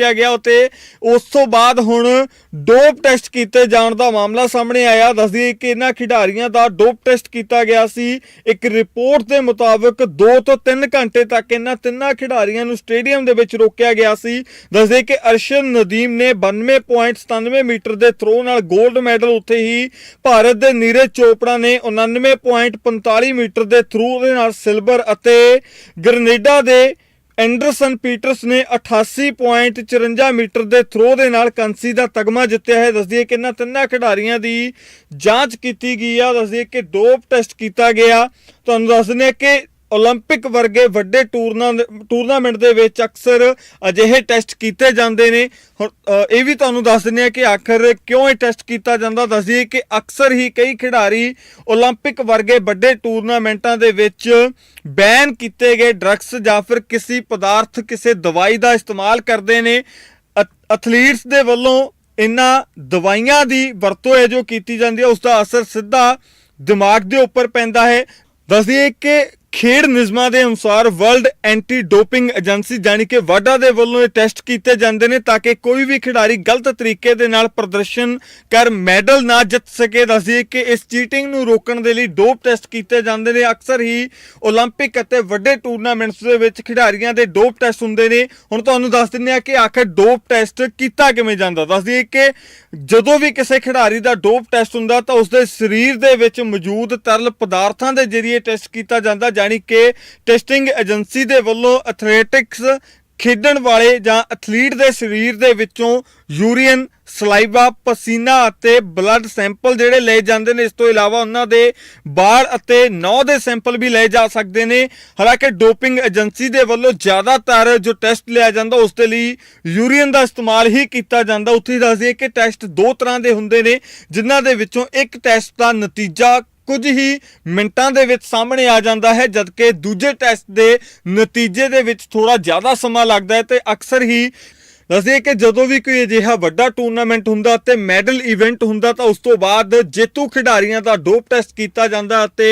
ਰੋਕਿਆ ਗਿਆ ਤੇ ਉਸ ਤੋਂ ਬਾਅਦ ਹੁਣ ਡੋਪ ਟੈਸਟ ਕੀਤੇ ਜਾਣ ਦਾ ਮਾਮਲਾ ਸਾਹਮਣੇ ਆਇਆ। ਦੱਸਦੀ ਕਿ ਇਹਨਾਂ ਖਿਡਾਰੀਆਂ ਦਾ ਡੋਪ ਟੈਸਟ ਕੀਤਾ ਗਿਆ ਸੀ। ਇੱਕ ਰਿਪੋਰਟ ਦੇ ਮੁਤਾਬਕ 2 ਤੋਂ 3 ਘੰਟੇ ਤੱਕ ਇਹਨਾਂ ਤਿੰਨਾਂ ਖਿਡਾਰੀਆਂ ਨੂੰ ਸਟੇਡੀਅਮ ਦੇ ਵਿੱਚ ਰੋਕਿਆ ਗਿਆ ਸੀ। ਦੱਸਦੇ ਕਿ ਅਰਸ਼ਨ ਨਦੀਮ ਨੇ 92.97 ਮੀਟਰ ਦੇ ਥਰੋ ਨਾਲ 골ਡ ਮੈਡਲ ਉੱਥੇ ਹੀ ਭਾਰਤ ਦੇ ਨੀਰਜ ਚੋਪੜਾ ਨੇ 99.45 ਮੀਟਰ ਦੇ ਥਰੂ ਦੇ ਨਾਲ ਸਿਲਵਰ ਅਤੇ ਗ੍ਰੇਨੇਡਾ ਦੇ ਐਂਡਰਸਨ ਪੀਟਰਸ ਨੇ 88.54 ਮੀਟਰ ਦੇ ਥਰੋ ਦੇ ਨਾਲ ਕੰਸੀ ਦਾ ਤਗਮਾ ਜਿੱਤਿਆ ਹੈ। ਦੱਸਦੀ ਹੈ ਕਿ ਇਹਨਾਂ ਤਿੰਨਾਂ ਖਿਡਾਰੀਆਂ ਦੀ ਜਾਂਚ ਕੀਤੀ ਗਈ ਆ। ਦੱਸਦੀ ਹੈ ਕਿ ਡੋਪ ਟੈਸਟ ਕੀਤਾ ਗਿਆ। ਤੁਹਾਨੂੰ ਦੱਸ ਦਿੰਦੇ ਹਾਂ ਕਿ 올림픽 ਵਰਗੇ ਵੱਡੇ ਟੂਰਨਾ ਟੂਰਨਾਮੈਂਟ ਦੇ ਵਿੱਚ ਅਕਸਰ ਅਜਿਹੇ ਟੈਸਟ ਕੀਤੇ ਜਾਂਦੇ ਨੇ ਹੁਣ, ਅ, ਇਹ ਵੀ ਤੁਹਾਨੂੰ ਦੱਸ ਦਿੰਦੇ ਆ ਕਿ ਆਖਰ ਕਿਉਂ ਇਹ ਟੈਸਟ ਕੀਤਾ ਜਾਂਦਾ ਦੱਸ ਦਈਏ ਕਿ ਅਕਸਰ ਹੀ ਕਈ ਖਿਡਾਰੀ 올림픽 ਵਰਗੇ ਵੱਡੇ ਟੂਰਨਾਮੈਂਟਾਂ ਦੇ ਵਿੱਚ ਬੈਨ ਕੀਤੇ ਗਏ ਡਰੱਗਸ ਜਾਂ ਫਿਰ ਕਿਸੇ ਪਦਾਰਥ ਕਿਸੇ ਦਵਾਈ ਦਾ ਇਸਤੇਮਾਲ ਕਰਦੇ ਨੇ ਅਥ- ਐਥਲੀਟਸ ਦੇ ਵੱਲੋਂ ਇਹਨਾਂ ਦਵਾਈਆਂ ਦੀ ਵਰਤੋਂ ਹੈ ਜੋ ਕੀਤੀ ਜਾਂਦੀ ਹੈ ਉਸ ਦਾ ਅਸਰ ਸਿੱਧਾ ਦਿਮਾਗ ਦੇ ਉੱਪਰ ਪੈਂਦਾ ਹੈ ਦੱਸਦੀਏ ਕਿ ਖੇਡ ਨਿਯਮਾਂ ਦੇ ਅਨੁਸਾਰ ਵਰਲਡ ਐਂਟੀ ਡੋਪਿੰਗ ਏਜੰਸੀ ਜਾਨੀ ਕਿ ਵਾਡਾ ਦੇ ਵੱਲੋਂ ਇਹ ਟੈਸਟ ਕੀਤੇ ਜਾਂਦੇ ਨੇ ਤਾਂ ਕਿ ਕੋਈ ਵੀ ਖਿਡਾਰੀ ਗਲਤ ਤਰੀਕੇ ਦੇ ਨਾਲ ਪ੍ਰਦਰਸ਼ਨ ਕਰ ਮੈਡਲ ਨਾ ਜਿੱਤ ਸਕੇ ਦੱਸਦੀਏ ਕਿ ਇਸ ਚੀਟਿੰਗ ਨੂੰ ਰੋਕਣ ਦੇ ਲਈ ਡੋਪ ਟੈਸਟ ਕੀਤੇ ਜਾਂਦੇ ਨੇ ਅਕਸਰ ਹੀ 올림픽 ਅਤੇ ਵੱਡੇ ਟੂਰਨਾਮੈਂਟਸ ਦੇ ਵਿੱਚ ਖਿਡਾਰੀਆਂ ਦੇ ਡੋਪ ਟੈਸਟ ਹੁੰਦੇ ਨੇ ਹੁਣ ਤੁਹਾਨੂੰ ਦੱਸ ਦਿੰਦੇ ਆ ਕਿ ਆਖਰ ਡੋਪ ਟੈਸਟ ਕੀਤਾ ਕਿਵੇਂ ਜਾਂਦਾ ਦੱਸ ਦਈਏ ਕਿ ਜਦੋਂ ਵੀ ਕਿਸੇ ਖਿਡਾਰੀ ਦਾ ਡੋਪ ਟੈਸਟ ਹੁੰਦਾ ਤਾਂ ਉਸਦੇ ਸਰੀਰ ਦੇ ਵਿੱਚ ਮੌਜੂਦ ਤਰਲ ਪਦਾਰਥਾਂ ਦੇ ਜ਼ਰੀਏ ਟੈਸਟ ਕੀਤਾ ਜਾਂਦਾ ਜਾਨੀ ਕਿ ਟੈਸਟਿੰਗ ਏਜੰਸੀ ਦੇ ਵੱਲੋਂ ਐਥਲੈਟਿਕਸ ਖੇਡਣ ਵਾਲੇ ਜਾਂ ਐਥਲੀਟ ਦੇ ਸਰੀਰ ਦੇ ਵਿੱਚੋਂ ਯੂਰੀਨ, ਸਲਾਈਵਾ, ਪਸੀਨਾ ਅਤੇ ਬਲੱਡ ਸੈਂਪਲ ਜਿਹੜੇ ਲਏ ਜਾਂਦੇ ਨੇ, ਇਸ ਤੋਂ ਇਲਾਵਾ ਉਹਨਾਂ ਦੇ ਬਾਲ ਅਤੇ ਨੌ ਦੇ ਸੈਂਪਲ ਵੀ ਲਏ ਜਾ ਸਕਦੇ ਨੇ। ਹਾਲਾਂਕਿ ਡੋਪਿੰਗ ਏਜੰਸੀ ਦੇ ਵੱਲੋਂ ਜ਼ਿਆਦਾਤਰ ਜੋ ਟੈਸਟ ਲਿਆ ਜਾਂਦਾ, ਉਸ ਦੇ ਲਈ ਯੂਰੀਨ ਦਾ ਇਸਤੇਮਾਲ ਹੀ ਕੀਤਾ ਜਾਂਦਾ। ਉੱਥੇ ਹੀ ਕਿ ਟੈਸਟ ਦੋ ਤਰ੍ਹਾਂ ਦੇ ਹੁੰਦੇ ਨੇ, ਜਿਨ੍ਹਾਂ ਦੇ ਵਿੱਚੋਂ ਇੱਕ ਟੈਸਟ ਦਾ ਨਤੀਜਾ ਕੁਝ ਹੀ ਮਿੰਟਾਂ ਦੇ ਵਿੱਚ ਸਾਹਮਣੇ ਆ ਜਾਂਦਾ ਹੈ, ਜਦਕਿ ਦੂਜੇ ਟੈਸਟ ਦੇ ਨਤੀਜੇ ਦੇ ਵਿੱਚ ਥੋੜਾ ਜ਼ਿਆਦਾ ਸਮਾਂ ਲੱਗਦਾ ਹੈ ਤੇ ਅਕਸਰ ਹੀ ਦੱਸਦੇ ਕਿ ਜਦੋਂ ਵੀ ਕੋਈ ਅਜਿਹਾ ਵੱਡਾ ਟੂਰਨਾਮੈਂਟ ਹੁੰਦਾ ਤੇ ਮੈਡਲ ਇਵੈਂਟ ਹੁੰਦਾ ਤਾਂ ਉਸ ਤੋਂ ਬਾਅਦ ਜੇਤੂ ਖਿਡਾਰੀਆਂ ਦਾ ਡੋਪ ਟੈਸਟ ਕੀਤਾ ਜਾਂਦਾ ਤੇ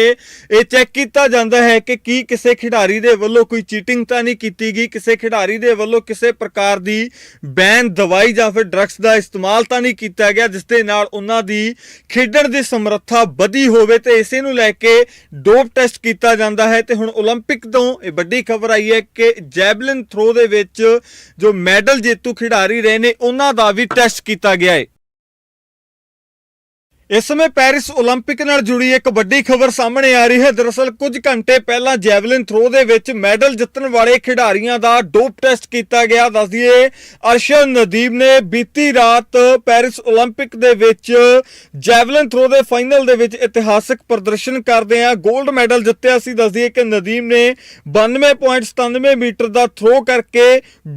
ਇਹ ਚੈੱਕ ਕੀਤਾ ਜਾਂਦਾ ਹੈ ਕਿ ਕੀ ਕਿਸੇ ਖਿਡਾਰੀ ਦੇ ਵੱਲੋਂ ਕੋਈ ਚੀਟਿੰਗ ਤਾਂ ਨਹੀਂ ਕੀਤੀ ਗਈ ਕਿਸੇ ਖਿਡਾਰੀ ਦੇ ਵੱਲੋਂ ਕਿਸੇ ਪ੍ਰਕਾਰ ਦੀ ਬੈਨ ਦਵਾਈ ਜਾਂ ਫਿਰ ਡਰੱਗਸ ਦਾ ਇਸਤੇਮਾਲ ਤਾਂ ਨਹੀਂ ਕੀਤਾ ਗਿਆ ਜਿਸ ਦੇ ਨਾਲ ਉਹਨਾਂ ਦੀ ਖੇਡਣ ਦੀ ਸਮਰੱਥਾ ਵਧੀ ਹੋਵੇ ਤੇ ਇਸੇ ਨੂੰ ਲੈ ਕੇ ਡੋਪ ਟੈਸਟ ਕੀਤਾ ਜਾਂਦਾ ਹੈ ਤੇ ਹੁਣ 올림픽 ਤੋਂ ਇਹ ਵੱਡੀ ਖਬਰ ਆਈ ਹੈ ਕਿ ਜੈਵਲਿਨ ਥਰੋ ਦੇ ਵਿੱਚ ਜੋ ਮੈਡਲ ਜੇਤੂ ਖਿਡਾਰੀ ਰਹੇ ਨੇ ਉਹਨਾਂ ਦਾ ਵੀ ਟੈਸਟ ਕੀਤਾ ਗਿਆ ਹੈ ਇਸ ਸਮੇਂ ਪੈਰਿਸ 올림픽 ਨਾਲ ਜੁੜੀ ਇੱਕ ਵੱਡੀ ਖਬਰ ਸਾਹਮਣੇ ਆ ਰਹੀ ਹੈ। ਦਰਅਸਲ ਕੁਝ ਘੰਟੇ ਪਹਿਲਾਂ ਜੈਵਲਿਨ ਥਰੋ ਦੇ ਵਿੱਚ ਮੈਡਲ ਜਿੱਤਣ ਵਾਲੇ ਖਿਡਾਰੀਆਂ ਦਾ ਡੋਪ ਟੈਸਟ ਕੀਤਾ ਗਿਆ। ਦੱਸ ਦਈਏ ਅਰਸ਼ਨ ਨਦੀਬ ਨੇ ਬੀਤੀ ਰਾਤ ਪੈਰਿਸ 올림픽 ਦੇ ਵਿੱਚ ਜੈਵਲਿਨ ਥਰੋ ਦੇ ਫਾਈਨਲ ਦੇ ਵਿੱਚ ਇਤਿਹਾਸਕ ਪ੍ਰਦਰਸ਼ਨ ਕਰਦੇ ਆ 골ਡ ਮੈਡਲ ਜਿੱਤਿਆ ਸੀ। ਦੱਸ ਦਈਏ ਕਿ ਨਦੀਮ ਨੇ 92.97 ਮੀਟਰ ਦਾ ਥਰੋ ਕਰਕੇ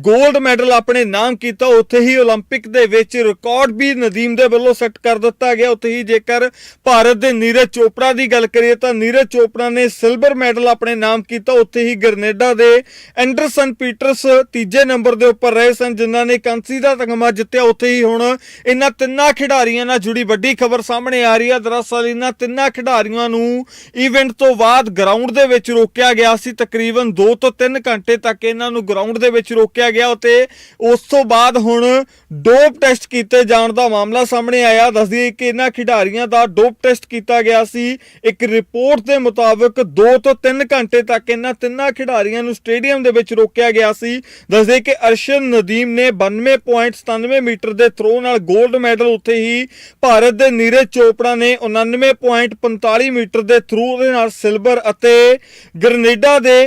골ਡ ਮੈਡਲ ਆਪਣੇ ਨਾਮ ਕੀਤਾ। ਉੱਥੇ ਹੀ 올림픽 ਦੇ ਵਿੱਚ ਰਿਕਾਰਡ ਵੀ ਨਦੀਮ ਦੇ ਵੱਲੋਂ ਸੈੱਟ ਕਰ ਦਿੱਤਾ ਗਿਆ। ਉੱਥੇ ਹੀ ਜੇਕਰ ਭਾਰਤ ਦੇ ਨੀਰਜ ਚੋਪੜਾ ਦੀ ਗੱਲ ਕਰੀਏ ਤਾਂ ਨੀਰਜ ਚੋਪੜਾ ਨੇ ਸਿਲਵਰ ਮੈਡਲ ਆਪਣੇ ਨਾਮ ਕੀਤਾ, ਉੱਥੇ ਹੀ ਗਰਨੇਡਾ ਦੇ ਐਂਡਰਸਨ ਪੀਟਰਸ ਤੀਜੇ ਨੰਬਰ ਦੇ ਉੱਪਰ ਰਹੇ ਸਨ, ਜਿਨ੍ਹਾਂ ਨੇ ਕਾਂਸੀ ਦਾ ਤਗਮਾ ਜਿੱਤਿਆ। ਉੱਥੇ ਹੀ ਹੁਣ ਇਹਨਾਂ ਤਿੰਨਾਂ ਖਿਡਾਰੀਆਂ ਨਾਲ ਜੁੜੀ ਵੱਡੀ ਖਬਰ ਸਾਹਮਣੇ ਆ ਰਹੀ ਹੈ। ਦਰਅਸਲ ਇਹਨਾਂ ਤਿੰਨਾਂ ਖਿਡਾਰੀਆਂ ਨੂੰ ਇਵੈਂਟ ਤੋਂ ਬਾਅਦ ਗਰਾਊਂਡ ਦੇ ਵਿੱਚ ਰੋਕਿਆ ਗਿਆ ਸੀ। ਤਕਰੀਬਨ 2 ਤੋਂ 3 ਘੰਟੇ ਤੱਕ ਇਹਨਾਂ ਨੂੰ ਗਰਾਊਂਡ ਦੇ ਵਿੱਚ ਰੋਕਿਆ ਗਿਆ ਤੇ ਉਸ ਤੋਂ ਬਾਅਦ ਹੁਣ ਡੋਪ ਟੈਸਟ ਕੀਤੇ ਜਾਣ ਦਾ ਮਾਮਲਾ ਸਾਹਮਣੇ ਆਇਆ। ਦੱਸਦੀ ਕਿ ਇਹਨਾਂ ਖਿਡਾਰੀਆਂ ਦਾ ਡੋਪ ਟੈਸਟ ਕੀਤਾ ਗਿਆ ਸੀ। ਇੱਕ ਰਿਪੋਰਟ ਦੇ ਮੁਤਾਬਕ 2 ਤੋਂ 3 ਘੰਟੇ ਤੱਕ ਇਹਨਾਂ ਤਿੰਨਾਂ ਖਿਡਾਰੀਆਂ ਨੂੰ ਸਟੇਡੀਅਮ ਦੇ ਵਿੱਚ ਰੋਕਿਆ ਗਿਆ ਸੀ। ਦੱਸਦੇ ਕਿ ਅਰਸ਼ਨ ਨਦੀਮ ਨੇ 92.97 ਮੀਟਰ ਦੇ ਥਰੋ ਨਾਲ 골ਡ ਮੈਡਲ ਉੱਥੇ ਹੀ ਭਾਰਤ ਦੇ ਨੀਰਜ ਚੋਪੜਾ ਨੇ 99.45 ਮੀਟਰ ਦੇ ਥਰੂ ਦੇ ਨਾਲ ਸਿਲਵਰ ਅਤੇ ਗ੍ਰੇਨੇਡਾ ਦੇ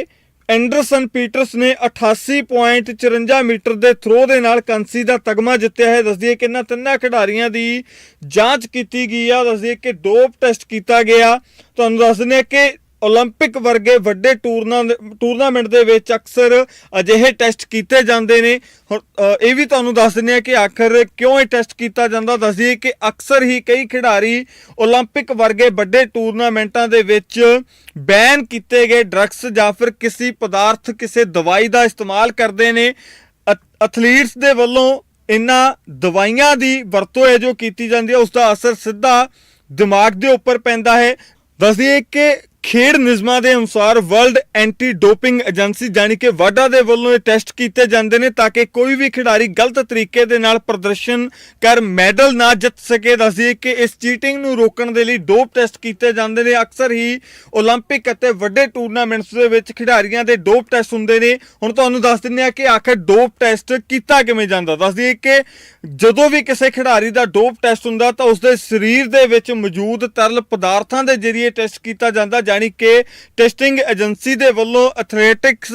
ਐਂਡਰਸਨ ਪੀਟਰਸ ਨੇ 88.54 ਮੀਟਰ ਦੇ ਥਰੋ ਦੇ ਨਾਲ ਕੰਸੀ ਦਾ ਤਗਮਾ ਜਿੱਤਿਆ ਹੈ। ਦੱਸਦੀ ਹੈ ਕਿ ਇਹਨਾਂ ਤਿੰਨਾਂ ਖਿਡਾਰੀਆਂ ਦੀ ਜਾਂਚ ਕੀਤੀ ਗਈ ਆ। ਦੱਸਦੀ ਹੈ ਕਿ ਡੋਪ ਟੈਸਟ ਕੀਤਾ ਗਿਆ। ਤੁਹਾਨੂੰ ਦੱਸ ਦਿੰਦੇ ਹਾਂ ਕਿ 올림픽 ਵਰਗੇ ਵੱਡੇ ਟੂਰਨਾ ਟੂਰਨਾਮੈਂਟ ਦੇ ਵਿੱਚ ਅਕਸਰ ਅਜਿਹੇ ਟੈਸਟ ਕੀਤੇ ਜਾਂਦੇ ਨੇ ਹੁਣ, ਅ, ਇਹ ਵੀ ਤੁਹਾਨੂੰ ਦੱਸ ਦਿੰਦੇ ਆ ਕਿ ਆਖਰ ਕਿਉਂ ਇਹ ਟੈਸਟ ਕੀਤਾ ਜਾਂਦਾ ਦੱਸ ਦਈਏ ਕਿ ਅਕਸਰ ਹੀ ਕਈ ਖਿਡਾਰੀ 올림픽 ਵਰਗੇ ਵੱਡੇ ਟੂਰਨਾਮੈਂਟਾਂ ਦੇ ਵਿੱਚ ਬੈਨ ਕੀਤੇ ਗਏ ਡਰੱਗਸ ਜਾਂ ਫਿਰ ਕਿਸੇ ਪਦਾਰਥ ਕਿਸੇ ਦਵਾਈ ਦਾ ਇਸਤੇਮਾਲ ਕਰਦੇ ਨੇ ਐਥ- ਐਥਲੀਟਸ ਦੇ ਵੱਲੋਂ ਇਹਨਾਂ ਦਵਾਈਆਂ ਦੀ ਵਰਤੋਂ ਹੈ ਜੋ ਕੀਤੀ ਜਾਂਦੀ ਹੈ ਉਸ ਦਾ ਅਸਰ ਸਿੱਧਾ ਦਿਮਾਗ ਦੇ ਉੱਪਰ ਪੈਂਦਾ ਹੈ ਦੱਸਦੀਏ ਕਿ ਖੇਡ ਨਿਯਮਾਂ ਦੇ ਅਨੁਸਾਰ ਵਰਲਡ ਐਂਟੀ ਡੋਪਿੰਗ ਏਜੰਸੀ ਜਾਨੀ ਕਿ ਵਾਡਾ ਦੇ ਵੱਲੋਂ ਇਹ ਟੈਸਟ ਕੀਤੇ ਜਾਂਦੇ ਨੇ ਤਾਂ ਕਿ ਕੋਈ ਵੀ ਖਿਡਾਰੀ ਗਲਤ ਤਰੀਕੇ ਦੇ ਨਾਲ ਪ੍ਰਦਰਸ਼ਨ ਕਰ ਮੈਡਲ ਨਾ ਜਿੱਤ ਸਕੇ ਦੱਸਦੀਏ ਕਿ ਇਸ ਚੀਟਿੰਗ ਨੂੰ ਰੋਕਣ ਦੇ ਲਈ ਡੋਪ ਟੈਸਟ ਕੀਤੇ ਜਾਂਦੇ ਨੇ ਅਕਸਰ ਹੀ 올림픽 ਅਤੇ ਵੱਡੇ ਟੂਰਨਾਮੈਂਟਸ ਦੇ ਵਿੱਚ ਖਿਡਾਰੀਆਂ ਦੇ ਡੋਪ ਟੈਸਟ ਹੁੰਦੇ ਨੇ ਹੁਣ ਤੁਹਾਨੂੰ ਦੱਸ ਦਿੰਦੇ ਆ ਕਿ ਆਖਰ ਡੋਪ ਟੈਸਟ ਕੀਤਾ ਕਿਵੇਂ ਜਾਂਦਾ ਦੱਸ ਦਈਏ ਕਿ ਜਦੋਂ ਵੀ ਕਿਸੇ ਖਿਡਾਰੀ ਦਾ ਡੋਪ ਟੈਸਟ ਹੁੰਦਾ ਤਾਂ ਉਸਦੇ ਸਰੀਰ ਦੇ ਵਿੱਚ ਮੌਜੂਦ ਤਰਲ ਪਦਾਰਥਾਂ ਦੇ ਜ਼ਰੀਏ ਟੈਸਟ ਕੀਤਾ ਜਾਂਦਾ ਜਾਨੀ ਕਿ ਟੈਸਟਿੰਗ ਏਜੰਸੀ ਦੇ ਵੱਲੋਂ ਐਥਲੈਟਿਕਸ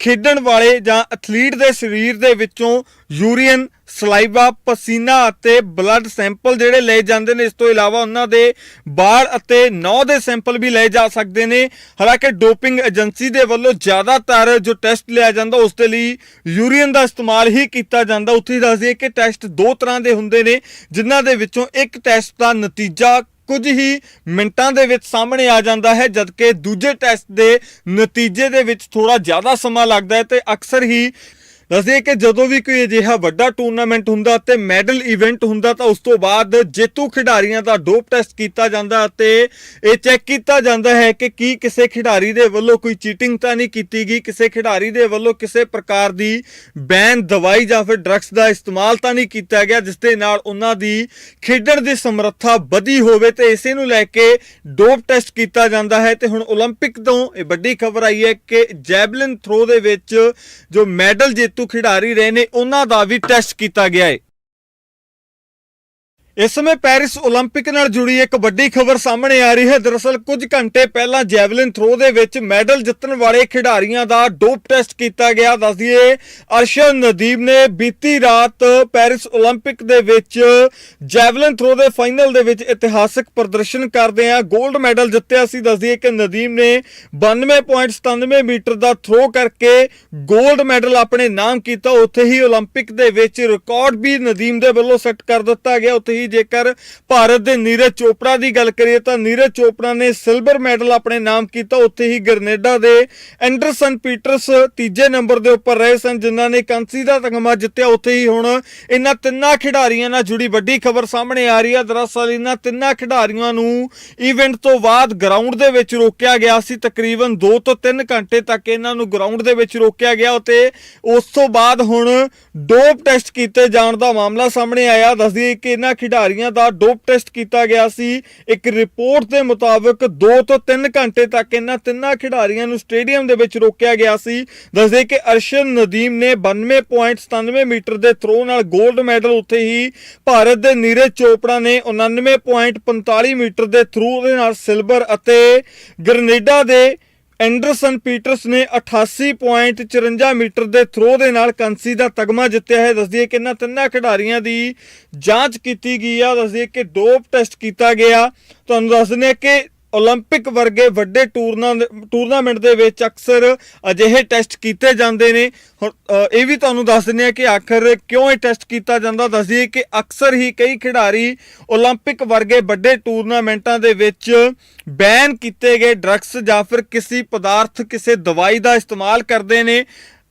ਖੇਡਣ ਵਾਲੇ ਜਾਂ ਐਥਲੀਟ ਦੇ ਸਰੀਰ ਦੇ ਵਿੱਚੋਂ ਯੂਰੀਨ ਸਲਾਈਵਾ, ਪਸੀਨਾ ਅਤੇ ਬਲੱਡ ਸੈਂਪਲ ਜਿਹੜੇ ਲਏ ਜਾਂਦੇ ਨੇ, ਇਸ ਤੋਂ ਇਲਾਵਾ ਉਹਨਾਂ ਦੇ ਬਾਲ ਅਤੇ ਨੌ ਦੇ ਸੈਂਪਲ ਵੀ ਲਏ ਜਾ ਸਕਦੇ ਨੇ। ਹਾਲਾਂਕਿ ਡੋਪਿੰਗ ਏਜੰਸੀ ਦੇ ਵੱਲੋਂ ਜ਼ਿਆਦਾਤਰ ਜੋ ਟੈਸਟ ਲਿਆ ਜਾਂਦਾ, ਉਸ ਦੇ ਲਈ ਯੂਰੀਨ ਦਾ ਇਸਤੇਮਾਲ ਹੀ ਕੀਤਾ ਜਾਂਦਾ। ਉੱਥੇ ਹੀ ਕਿ ਟੈਸਟ ਦੋ ਤਰ੍ਹਾਂ ਦੇ ਹੁੰਦੇ ਨੇ, ਜਿਨ੍ਹਾਂ ਦੇ ਵਿੱਚੋਂ ਇੱਕ ਟੈਸਟ ਦਾ ਨਤੀਜਾ ਕੁਝ ਹੀ ਮਿੰਟਾਂ ਦੇ ਵਿੱਚ ਸਾਹਮਣੇ ਆ ਜਾਂਦਾ ਹੈ, ਜਦਕਿ ਦੂਜੇ ਟੈਸਟ ਦੇ ਨਤੀਜੇ ਦੇ ਵਿੱਚ ਥੋੜਾ ਜ਼ਿਆਦਾ ਸਮਾਂ ਲੱਗਦਾ ਹੈ ਤੇ ਅਕਸਰ ਹੀ ਦੱਸਦੇ ਕਿ ਜਦੋਂ ਵੀ ਕੋਈ ਅਜਿਹਾ ਵੱਡਾ ਟੂਰਨਾਮੈਂਟ ਹੁੰਦਾ ਤੇ ਮੈਡਲ ਇਵੈਂਟ ਹੁੰਦਾ ਤਾਂ ਉਸ ਤੋਂ ਬਾਅਦ ਜੇਤੂ ਖਿਡਾਰੀਆਂ ਦਾ ਡੋਪ ਟੈਸਟ ਕੀਤਾ ਜਾਂਦਾ ਅਤੇ ਇਹ ਚੈੱਕ ਕੀਤਾ ਜਾਂਦਾ ਹੈ ਕਿ ਕੀ ਕਿਸੇ ਖਿਡਾਰੀ ਦੇ ਵੱਲੋਂ ਕੋਈ ਚੀਟਿੰਗ ਤਾਂ ਨਹੀਂ ਕੀਤੀ ਗਈ ਕਿਸੇ ਖਿਡਾਰੀ ਦੇ ਵੱਲੋਂ ਕਿਸੇ ਪ੍ਰਕਾਰ ਦੀ ਬੈਨ ਦਵਾਈ ਜਾਂ ਫਿਰ ਡਰੱਗਸ ਦਾ ਇਸਤੇਮਾਲ ਤਾਂ ਨਹੀਂ ਕੀਤਾ ਗਿਆ ਜਿਸ ਦੇ ਨਾਲ ਉਹਨਾਂ ਦੀ ਖੇਡਣ ਦੀ ਸਮਰੱਥਾ ਵਧੀ ਹੋਵੇ ਤੇ ਇਸੇ ਨੂੰ ਲੈ ਕੇ ਡੋਪ ਟੈਸਟ ਕੀਤਾ ਜਾਂਦਾ ਹੈ ਤੇ ਹੁਣ 올림픽 ਤੋਂ ਇਹ ਵੱਡੀ ਖਬਰ ਆਈ ਹੈ ਕਿ ਜੈਵਲਿਨ ਥਰੋ ਦੇ ਵਿੱਚ ਜੋ ਮੈਡਲ ਜੇਤੂ ਖਿਡਾਰੀ ਰਹੇ ਨੇ ਉਹਨਾਂ ਦਾ ਵੀ ਟੈਸਟ ਕੀਤਾ ਗਿਆ ਹੈ ਇਸ ਸਮੇਂ ਪੈਰਿਸ 올림픽 ਨਾਲ ਜੁੜੀ ਇੱਕ ਵੱਡੀ ਖਬਰ ਸਾਹਮਣੇ ਆ ਰਹੀ ਹੈ। ਦਰਅਸਲ ਕੁਝ ਘੰਟੇ ਪਹਿਲਾਂ ਜੈਵਲਿਨ ਥਰੋ ਦੇ ਵਿੱਚ ਮੈਡਲ ਜਿੱਤਣ ਵਾਲੇ ਖਿਡਾਰੀਆਂ ਦਾ ਡੋਪ ਟੈਸਟ ਕੀਤਾ ਗਿਆ। ਦੱਸ ਦਈਏ, ਅਰਸ਼ਦ ਨਦੀਮ ਨੇ ਬੀਤੀ ਰਾਤ ਪੈਰਿਸ 올림픽 ਦੇ ਵਿੱਚ ਜੈਵਲਿਨ ਥਰੋ ਦੇ ਫਾਈਨਲ ਦੇ ਵਿੱਚ ਇਤਿਹਾਸਕ ਪ੍ਰਦਰਸ਼ਨ ਕਰਦੇ ਆ। 골ਡ ਮੈਡਲ ਜਿੱਤਿਆ ਸੀ। ਦੱਸ ਦਈਏ ਕਿ ਨਦੀਮ ਨੇ 92.97 ਮੀਟਰ ਦਾ ਥਰੋ ਕਰਕੇ 골ਡ ਮੈਡਲ ਆਪਣੇ ਨਾਮ ਕੀਤਾ। ਉੱਥੇ ਹੀ 올림픽 ਦੇ ਵਿੱਚ ਰਿਕਾਰਡ ਵੀ ਨਦੀਮ ਦੇ ਵੱਲੋਂ ਸੈੱਟ ਕਰ ਦਿੱਤਾ ਗਿਆ। ਉੱਥੇ ਹੀ ਜੇਕਰ ਭਾਰਤ ਦੇ ਨੀਰਜ ਚੋਪੜਾ ਦੀ ਗੱਲ ਕਰੀਏ ਤਾਂ ਨੀਰਜ ਚੋਪੜਾ ਨੇ ਸਿਲਵਰ ਮੈਡਲ ਆਪਣੇ ਨਾਮ ਕੀਤਾ, ਉੱਥੇ ਹੀ ਗ੍ਰੈਨੇਡਾ ਦੇ ਐਂਡਰਸਨ ਪੀਟਰਸ ਤੀਜੇ ਨੰਬਰ ਦੇ ਉੱਪਰ ਰਹੇ ਸਨ, ਜਿਨ੍ਹਾਂ ਨੇ ਕਾਂਸੀ ਦਾ ਤਗਮਾ ਜਿੱਤਿਆ। ਉੱਥੇ ਹੀ ਹੁਣ ਇਹਨਾਂ ਤਿੰਨਾਂ ਖਿਡਾਰੀਆਂ ਨਾਲ ਜੁੜੀ ਵੱਡੀ ਖਬਰ ਸਾਹਮਣੇ ਆ ਰਹੀ ਹੈ। ਦਰਅਸਲ ਇਹਨਾਂ ਤਿੰਨਾਂ ਖਿਡਾਰੀਆਂ ਨੂੰ ਇਵੈਂਟ ਤੋਂ ਬਾਅਦ ਗਰਾਊਂਡ ਦੇ ਵਿੱਚ ਰੋਕਿਆ ਗਿਆ ਸੀ। ਤਕਰੀਬਨ 2 ਤੋਂ 3 ਘੰਟੇ ਤੱਕ ਇਹਨਾਂ ਨੂੰ ਗਰਾਊਂਡ ਦੇ ਵਿੱਚ ਰੋਕਿਆ ਗਿਆ ਤੇ ਉਸ ਤੋਂ ਬਾਅਦ ਹੁਣ ਡੋਪ ਟੈਸਟ ਕੀਤੇ ਜਾਣ ਦਾ ਮਾਮਲਾ ਸਾਹਮਣੇ ਆਇਆ। ਦੱਸਦੀ ਕਿ ਇਹਨਾਂ ਖਿਡਾਰੀਆਂ ਦਾ ਡੋਪ ਟੈਸਟ ਕੀਤਾ ਗਿਆ ਸੀ। ਇੱਕ ਰਿਪੋਰਟ ਦੇ ਮੁਤਾਬਕ 2 ਤੋਂ 3 ਘੰਟੇ ਤੱਕ ਇਹਨਾਂ ਤਿੰਨਾਂ ਖਿਡਾਰੀਆਂ ਨੂੰ ਸਟੇਡੀਅਮ ਦੇ ਵਿੱਚ ਰੋਕਿਆ ਗਿਆ ਸੀ। ਦੱਸਦੇ ਕਿ ਅਰਸ਼ਦ ਨਦੀਮ ਨੇ 92.97 ਮੀਟਰ ਦੇ ਥਰੋ ਨਾਲ 골ਡ ਮੈਡਲ ਉੱਥੇ ਹੀ ਭਾਰਤ ਦੇ ਨੀਰਜ ਚੋਪੜਾ ਨੇ 99.45 ਮੀਟਰ ਦੇ ਥਰੂ ਦੇ ਨਾਲ ਸਿਲਵਰ ਅਤੇ ਗ੍ਰੈਨੇਡਾ ਦੇ ਐਂਡਰਸਨ ਪੀਟਰਸ ਨੇ 88.54 ਮੀਟਰ ਦੇ ਥਰੋ ਦੇ ਨਾਲ ਕੰਸੀ ਦਾ ਤਗਮਾ ਜਿੱਤਿਆ ਹੈ। ਦੱਸਦੀ ਹੈ ਕਿ ਇਹਨਾਂ ਤਿੰਨਾਂ ਖਿਡਾਰੀਆਂ ਦੀ ਜਾਂਚ ਕੀਤੀ ਗਈ ਆ। ਦੱਸਦੀ ਹੈ ਕਿ ਡੋਪ ਟੈਸਟ ਕੀਤਾ ਗਿਆ। ਤੁਹਾਨੂੰ ਦੱਸ ਦਿੰਦੇ ਹਾਂ ਕਿ 올림픽 ਵਰਗੇ ਵੱਡੇ ਟੂਰਨਾ ਟੂਰਨਾਮੈਂਟ ਦੇ ਵਿੱਚ ਅਕਸਰ ਅਜਿਹੇ ਟੈਸਟ ਕੀਤੇ ਜਾਂਦੇ ਨੇ ਹੁਣ, ਅ, ਇਹ ਵੀ ਤੁਹਾਨੂੰ ਦੱਸ ਦਿੰਦੇ ਆ ਕਿ ਆਖਰ ਕਿਉਂ ਇਹ ਟੈਸਟ ਕੀਤਾ ਜਾਂਦਾ ਦੱਸ ਦਈਏ ਕਿ ਅਕਸਰ ਹੀ ਕਈ ਖਿਡਾਰੀ 올림픽 ਵਰਗੇ ਵੱਡੇ ਟੂਰਨਾਮੈਂਟਾਂ ਦੇ ਵਿੱਚ ਬੈਨ ਕੀਤੇ ਗਏ ਡਰੱਗਸ ਜਾਂ ਫਿਰ ਕਿਸੇ ਪਦਾਰਥ ਕਿਸੇ ਦਵਾਈ ਦਾ ਇਸਤੇਮਾਲ ਕਰਦੇ ਨੇ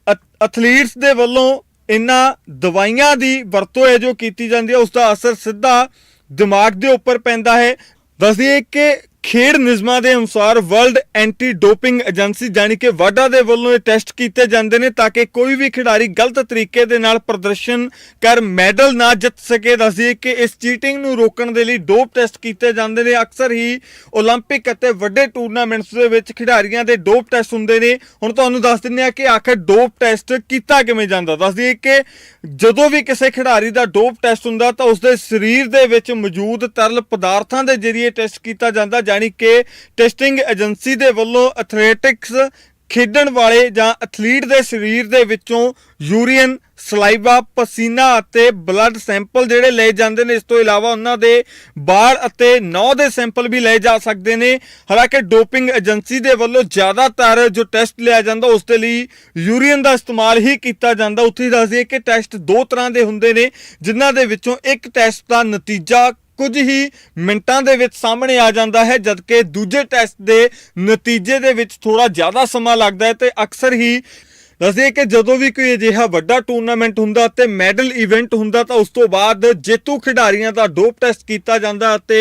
ਐਥਲੀਟਸ ਦੇ ਵੱਲੋਂ ਇਹਨਾਂ ਦਵਾਈਆਂ ਦੀ ਵਰਤੋਂ ਹੈ ਜੋ ਕੀਤੀ ਜਾਂਦੀ ਹੈ ਉਸ ਦਾ ਅਸਰ ਸਿੱਧਾ ਦਿਮਾਗ ਦੇ ਉੱਪਰ ਪੈਂਦਾ ਹੈ ਦੱਸ ਦਈਏ ਕਿ ਖੇਡ ਨਿਯਮਾਂ ਦੇ ਅਨੁਸਾਰ ਵਰਲਡ ਐਂਟੀ ਡੋਪਿੰਗ ਏਜੰਸੀ ਜਾਨੀ ਕਿ ਵਾਡਾ ਦੇ ਵੱਲੋਂ ਇਹ ਟੈਸਟ ਕੀਤੇ ਜਾਂਦੇ ਨੇ ਤਾਂ ਕਿ ਕੋਈ ਵੀ ਖਿਡਾਰੀ ਗਲਤ ਤਰੀਕੇ ਦੇ ਨਾਲ ਪ੍ਰਦਰਸ਼ਨ ਕਰ ਮੈਡਲ ਨਾ ਜਿੱਤ ਸਕੇ ਦੱਸ ਦਈਏ ਕਿ ਇਸ ਚੀਟਿੰਗ ਨੂੰ ਰੋਕਣ ਦੇ ਲਈ ਡੋਪ ਟੈਸਟ ਕੀਤੇ ਜਾਂਦੇ ਨੇ ਅਕਸਰ ਹੀ 올림픽 ਅਤੇ ਵੱਡੇ ਟੂਰਨਾਮੈਂਟਸ ਦੇ ਵਿੱਚ ਖਿਡਾਰੀਆਂ ਦੇ ਡੋਪ ਟੈਸਟ ਹੁੰਦੇ ਨੇ ਹੁਣ ਤੁਹਾਨੂੰ ਦੱਸ ਦਿੰਦੇ ਆ ਕਿ ਆਖਰ ਡੋਪ ਟੈਸਟ ਕੀਤਾ ਕਿਵੇਂ ਜਾਂਦਾ ਦੱਸ ਦਈਏ ਕਿ ਜਦੋਂ ਵੀ ਕਿਸੇ ਖਿਡਾਰੀ ਦਾ ਡੋਪ ਟੈਸਟ ਹੁੰਦਾ ਤਾਂ ਉਸਦੇ ਸਰੀਰ ਦੇ ਵਿੱਚ ਮੌਜੂਦ ਤਰਲ ਪਦਾਰਥਾਂ ਦੇ ਜ਼ਰੀਏ ਟੈਸਟ ਕੀਤਾ ਜਾਂਦਾ ਜਾਨੀ ਕਿ ਟੈਸਟਿੰਗ ਏਜੰਸੀ ਦੇ ਵੱਲੋਂ ਐਥਲੈਟਿਕਸ ਖੇਡਣ ਵਾਲੇ ਜਾਂ ਐਥਲੀਟ ਦੇ ਸਰੀਰ ਦੇ ਵਿੱਚੋਂ ਯੂਰੀਨ, ਸਲਾਈਵਾ, ਪਸੀਨਾ ਅਤੇ ਬਲੱਡ ਸੈਂਪਲ ਜਿਹੜੇ ਲਏ ਜਾਂਦੇ ਨੇ, ਇਸ ਤੋਂ ਇਲਾਵਾ ਉਹਨਾਂ ਦੇ ਬਾਲ ਅਤੇ ਨੌ ਦੇ ਸੈਂਪਲ ਵੀ ਲਏ ਜਾ ਸਕਦੇ ਨੇ। ਹਾਲਾਂਕਿ ਡੋਪਿੰਗ ਏਜੰਸੀ ਦੇ ਵੱਲੋਂ ਜ਼ਿਆਦਾਤਰ ਜੋ ਟੈਸਟ ਲਿਆ ਜਾਂਦਾ, ਉਸ ਦੇ ਲਈ ਯੂਰੀਨ ਦਾ ਇਸਤੇਮਾਲ ਹੀ ਕੀਤਾ ਜਾਂਦਾ। ਉੱਥੇ ਹੀ ਕਿ ਟੈਸਟ ਦੋ ਤਰ੍ਹਾਂ ਦੇ ਹੁੰਦੇ ਨੇ, ਜਿਨ੍ਹਾਂ ਦੇ ਵਿੱਚੋਂ ਇੱਕ ਟੈਸਟ ਦਾ ਨਤੀਜਾ ਕੁਝ ਹੀ ਮਿੰਟਾਂ ਦੇ ਵਿੱਚ ਸਾਹਮਣੇ ਆ ਜਾਂਦਾ ਹੈ, ਜਦਕਿ ਦੂਜੇ ਟੈਸਟ ਦੇ ਨਤੀਜੇ ਦੇ ਵਿੱਚ ਥੋੜਾ ਜ਼ਿਆਦਾ ਸਮਾਂ ਲੱਗਦਾ ਹੈ ਤੇ ਅਕਸਰ ਹੀ ਦੱਸਦੇ ਕਿ ਜਦੋਂ ਵੀ ਕੋਈ ਅਜਿਹਾ ਵੱਡਾ ਟੂਰਨਾਮੈਂਟ ਹੁੰਦਾ ਤੇ ਮੈਡਲ ਇਵੈਂਟ ਹੁੰਦਾ ਤਾਂ ਉਸ ਤੋਂ ਬਾਅਦ ਜੇਤੂ ਖਿਡਾਰੀਆਂ ਦਾ ਡੋਪ ਟੈਸਟ ਕੀਤਾ ਜਾਂਦਾ ਅਤੇ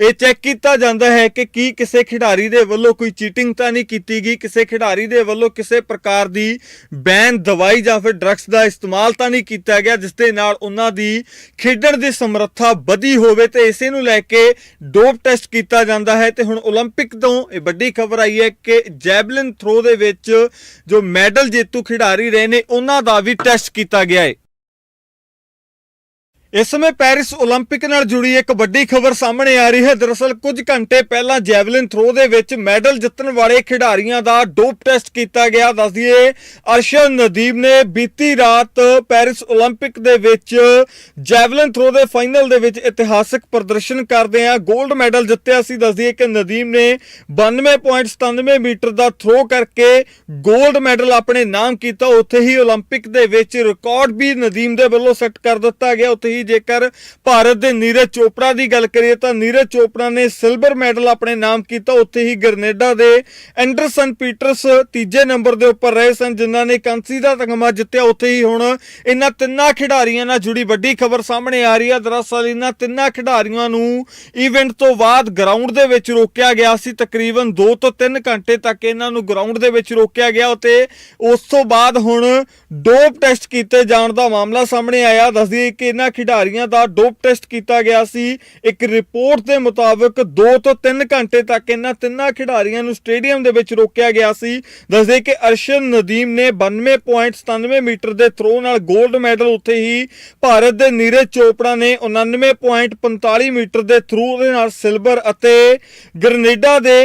ਇਹ ਚੈੱਕ ਕੀਤਾ ਜਾਂਦਾ ਹੈ ਕਿ ਕੀ ਕਿਸੇ ਖਿਡਾਰੀ ਦੇ ਵੱਲੋਂ ਕੋਈ ਚੀਟਿੰਗ ਤਾਂ ਨਹੀਂ ਕੀਤੀ ਗਈ ਕਿਸੇ ਖਿਡਾਰੀ ਦੇ ਵੱਲੋਂ ਕਿਸੇ ਪ੍ਰਕਾਰ ਦੀ ਬੈਨ ਦਵਾਈ ਜਾਂ ਫਿਰ ਡਰੱਗਸ ਦਾ ਇਸਤੇਮਾਲ ਤਾਂ ਨਹੀਂ ਕੀਤਾ ਗਿਆ ਜਿਸ ਦੇ ਨਾਲ ਉਹਨਾਂ ਦੀ ਖੇਡਣ ਦੀ ਸਮਰੱਥਾ ਵਧੀ ਹੋਵੇ ਤੇ ਇਸੇ ਨੂੰ ਲੈ ਕੇ ਡੋਪ ਟੈਸਟ ਕੀਤਾ ਜਾਂਦਾ ਹੈ ਤੇ ਹੁਣ 올림픽 ਤੋਂ ਇਹ ਵੱਡੀ ਖਬਰ ਆਈ ਹੈ ਕਿ ਜੈਵਲਿਨ ਥਰੋ ਦੇ ਵਿੱਚ ਜੋ ਮੈਡਲ ਜੇਤੂ ਖਿਡਾਰੀ ਰਹੇ ਨੇ ਉਹਨਾਂ ਦਾ ਵੀ ਟੈਸਟ ਕੀਤਾ ਗਿਆ ਹੈ ਇਸ ਸਮੇਂ ਪੈਰਿਸ 올림픽 ਨਾਲ ਜੁੜੀ ਇੱਕ ਵੱਡੀ ਖਬਰ ਸਾਹਮਣੇ ਆ ਰਹੀ ਹੈ। ਦਰਅਸਲ ਕੁਝ ਘੰਟੇ ਪਹਿਲਾਂ ਜੈਵਲਿਨ ਥਰੋ ਦੇ ਵਿੱਚ ਮੈਡਲ ਜਿੱਤਣ ਵਾਲੇ ਖਿਡਾਰੀਆਂ ਦਾ ਡੋਪ ਟੈਸਟ ਕੀਤਾ ਗਿਆ। ਦੱਸ ਦਈਏ, ਅਰਸ਼ਦ ਨਦੀਬ ਨੇ ਬੀਤੀ ਰਾਤ ਪੈਰਿਸ 올림픽 ਦੇ ਵਿੱਚ ਜੈਵਲਿਨ ਥਰੋ ਦੇ ਫਾਈਨਲ ਦੇ ਵਿੱਚ ਇਤਿਹਾਸਕ ਪ੍ਰਦਰਸ਼ਨ ਕਰਦੇ ਆ। 골ਡ ਮੈਡਲ ਜਿੱਤਿਆ ਸੀ। ਦੱਸ ਦਈਏ ਕਿ ਨਦੀਮ ਨੇ 92.97 ਮੀਟਰ ਦਾ ਥਰੋ ਕਰਕੇ 골ਡ ਮੈਡਲ ਆਪਣੇ ਨਾਮ ਕੀਤਾ। ਉੱਥੇ ਹੀ 올림픽 ਦੇ ਵਿੱਚ ਰਿਕਾਰਡ ਵੀ ਨਦੀਮ ਦੇ ਵੱਲੋਂ ਸੈੱਟ ਕਰ ਦਿੱਤਾ ਗਿਆ। ਉੱਥੇ ਹੀ ਜੇਕਰ ਭਾਰਤ ਦੇ ਨੀਰਜ ਚੋਪੜਾ ਦੀ ਗੱਲ ਕਰੀਏ ਤਾਂ ਨੀਰਜ ਚੋਪੜਾ ਨੇ ਸਿਲਵਰ ਮੈਡਲ ਆਪਣੇ ਨਾਮ ਕੀਤਾ, ਉੱਥੇ ਹੀ ਗ੍ਰੈਨੇਡਾ ਦੇ ਐਂਡਰਸਨ ਪੀਟਰਸ ਤੀਜੇ ਨੰਬਰ ਦੇ ਉੱਪਰ ਰਹੇ ਸਨ, ਜਿਨ੍ਹਾਂ ਨੇ ਕਾਂਸੀ ਦਾ ਤਗਮਾ ਜਿੱਤਿਆ। ਉੱਥੇ ਹੀ ਹੁਣ ਇਹਨਾਂ ਤਿੰਨਾਂ ਖਿਡਾਰੀਆਂ ਨਾਲ ਜੁੜੀ ਵੱਡੀ ਖਬਰ ਸਾਹਮਣੇ ਆ ਰਹੀ ਹੈ। ਦਰਅਸਲ ਇਹਨਾਂ ਤਿੰਨਾਂ ਖਿਡਾਰੀਆਂ ਨੂੰ ਇਵੈਂਟ ਤੋਂ ਬਾਅਦ ਗਰਾਊਂਡ ਦੇ ਵਿੱਚ ਰੋਕਿਆ ਗਿਆ ਸੀ। ਤਕਰੀਬਨ 2 ਤੋਂ 3 ਘੰਟੇ ਤੱਕ ਇਹਨਾਂ ਨੂੰ ਗਰਾਊਂਡ ਦੇ ਵਿੱਚ ਰੋਕਿਆ ਗਿਆ ਤੇ ਉਸ ਤੋਂ ਬਾਅਦ ਹੁਣ ਡੋਪ ਟੈਸਟ ਕੀਤੇ ਜਾਣ ਦਾ ਮਾਮਲਾ ਸਾਹਮਣੇ ਆਇਆ। ਦੱਸਦੀ ਕਿ ਇਹਨਾਂ ਖਿਡਾਰੀਆਂ ਦਾ ਡੋਪ ਟੈਸਟ ਕੀਤਾ ਗਿਆ ਸੀ। ਇੱਕ ਰਿਪੋਰਟ ਦੇ ਮੁਤਾਬਕ 2 ਤੋਂ 3 ਘੰਟੇ ਤੱਕ ਇਹਨਾਂ ਤਿੰਨਾਂ ਖਿਡਾਰੀਆਂ ਨੂੰ ਸਟੇਡੀਅਮ ਦੇ ਵਿੱਚ ਰੋਕਿਆ ਗਿਆ ਸੀ। ਦੱਸਦੇ ਕਿ ਅਰਸ਼ਨ ਨਦੀਮ ਨੇ 92.97 ਮੀਟਰ ਦੇ ਥਰੋ ਨਾਲ 골ਡ ਮੈਡਲ ਉੱਥੇ ਹੀ ਭਾਰਤ ਦੇ ਨੀਰਜ ਚੋਪੜਾ ਨੇ 99.45 ਮੀਟਰ ਦੇ ਥਰੂ ਦੇ ਨਾਲ ਸਿਲਵਰ ਅਤੇ ਗ੍ਰੈਨੇਡਾ ਦੇ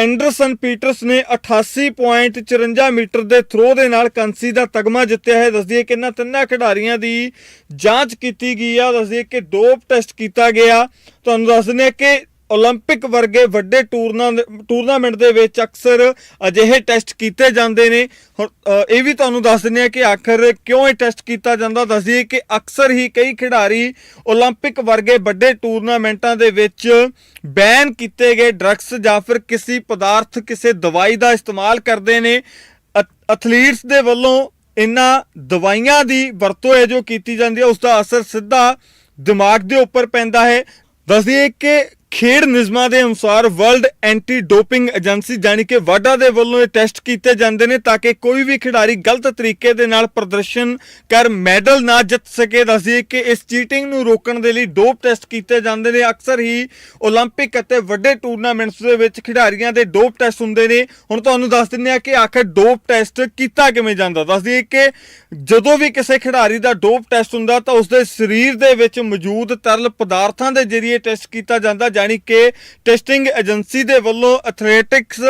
ਐਂਡਰਸਨ ਪੀਟਰਸ ਨੇ 88.54 ਮੀਟਰ ਦੇ ਥਰੋ ਦੇ ਨਾਲ ਕੰਸੀ ਦਾ ਤਗਮਾ ਜਿੱਤਿਆ ਹੈ। ਦੱਸਦੀ ਹੈ ਕਿ ਇਹਨਾਂ ਤਿੰਨਾਂ ਖਿਡਾਰੀਆਂ ਦੀ ਜਾਂਚ ਕੀਤੀ ਗਈ ਆ। ਦੱਸਦੀ ਹੈ ਕਿ ਡੋਪ ਟੈਸਟ ਕੀਤਾ ਗਿਆ। ਤੁਹਾਨੂੰ ਦੱਸ ਦਿੰਦੇ ਹਾਂ ਕਿ 올림픽 ਵਰਗੇ ਵੱਡੇ ਟੂਰਨਾ ਟੂਰਨਾਮੈਂਟ ਦੇ ਵਿੱਚ ਅਕਸਰ ਅਜਿਹੇ ਟੈਸਟ ਕੀਤੇ ਜਾਂਦੇ ਨੇ ਹੁਣ, ਅ, ਇਹ ਵੀ ਤੁਹਾਨੂੰ ਦੱਸ ਦਿੰਦੇ ਆ ਕਿ ਆਖਰ ਕਿਉਂ ਇਹ ਟੈਸਟ ਕੀਤਾ ਜਾਂਦਾ ਦੱਸ ਦਈਏ ਕਿ ਅਕਸਰ ਹੀ ਕਈ ਖਿਡਾਰੀ 올림픽 ਵਰਗੇ ਵੱਡੇ ਟੂਰਨਾਮੈਂਟਾਂ ਦੇ ਵਿੱਚ ਬੈਨ ਕੀਤੇ ਗਏ ਡਰੱਗਸ ਜਾਂ ਫਿਰ ਕਿਸੇ ਪਦਾਰਥ ਕਿਸੇ ਦਵਾਈ ਦਾ ਇਸਤੇਮਾਲ ਕਰਦੇ ਨੇ ਐਥਲੀਟਸ ਦੇ ਵੱਲੋਂ ਇਹਨਾਂ ਦਵਾਈਆਂ ਦੀ ਵਰਤੋਂ ਹੈ ਜੋ ਕੀਤੀ ਜਾਂਦੀ ਹੈ ਉਸ ਦਾ ਅਸਰ ਸਿੱਧਾ ਦਿਮਾਗ ਦੇ ਉੱਪਰ ਪੈਂਦਾ ਹੈ ਦੱਸਦੀਏ ਕਿ ਖੇਡ ਨਿਯਮਾਂ ਦੇ ਅਨੁਸਾਰ ਵਰਲਡ ਐਂਟੀ ਡੋਪਿੰਗ ਏਜੰਸੀ ਜਾਨੀ ਕਿ ਵਾਡਾ ਦੇ ਵੱਲੋਂ ਇਹ ਟੈਸਟ ਕੀਤੇ ਜਾਂਦੇ ਨੇ ਤਾਂ ਕਿ ਕੋਈ ਵੀ ਖਿਡਾਰੀ ਗਲਤ ਤਰੀਕੇ ਦੇ ਨਾਲ ਪ੍ਰਦਰਸ਼ਨ ਕਰ ਮੈਡਲ ਨਾ ਜਿੱਤ ਸਕੇ ਦੱਸਦੀਏ ਕਿ ਇਸ ਚੀਟਿੰਗ ਨੂੰ ਰੋਕਣ ਦੇ ਲਈ ਡੋਪ ਟੈਸਟ ਕੀਤੇ ਜਾਂਦੇ ਨੇ ਅਕਸਰ ਹੀ 올림픽 ਅਤੇ ਵੱਡੇ ਟੂਰਨਾਮੈਂਟਸ ਦੇ ਵਿੱਚ ਖਿਡਾਰੀਆਂ ਦੇ ਡੋਪ ਟੈਸਟ ਹੁੰਦੇ ਨੇ ਹੁਣ ਤੁਹਾਨੂੰ ਦੱਸ ਦਿੰਦੇ ਆ ਕਿ ਆਖਰ ਡੋਪ ਟੈਸਟ ਕੀਤਾ ਕਿਵੇਂ ਜਾਂਦਾ ਦੱਸ ਦਈਏ ਕਿ ਜਦੋਂ ਵੀ ਕਿਸੇ ਖਿਡਾਰੀ ਦਾ ਡੋਪ ਟੈਸਟ ਹੁੰਦਾ ਤਾਂ ਉਸਦੇ ਸਰੀਰ ਦੇ ਵਿੱਚ ਮੌਜੂਦ ਤਰਲ ਪਦਾਰਥਾਂ ਦੇ ਜ਼ਰੀਏ ਟੈਸਟ ਕੀਤਾ ਜਾਂਦਾ ਜਾਨੀ ਕਿ ਟੈਸਟਿੰਗ ਏਜੰਸੀ ਦੇ ਵੱਲੋਂ ਐਥਲੈਟਿਕਸ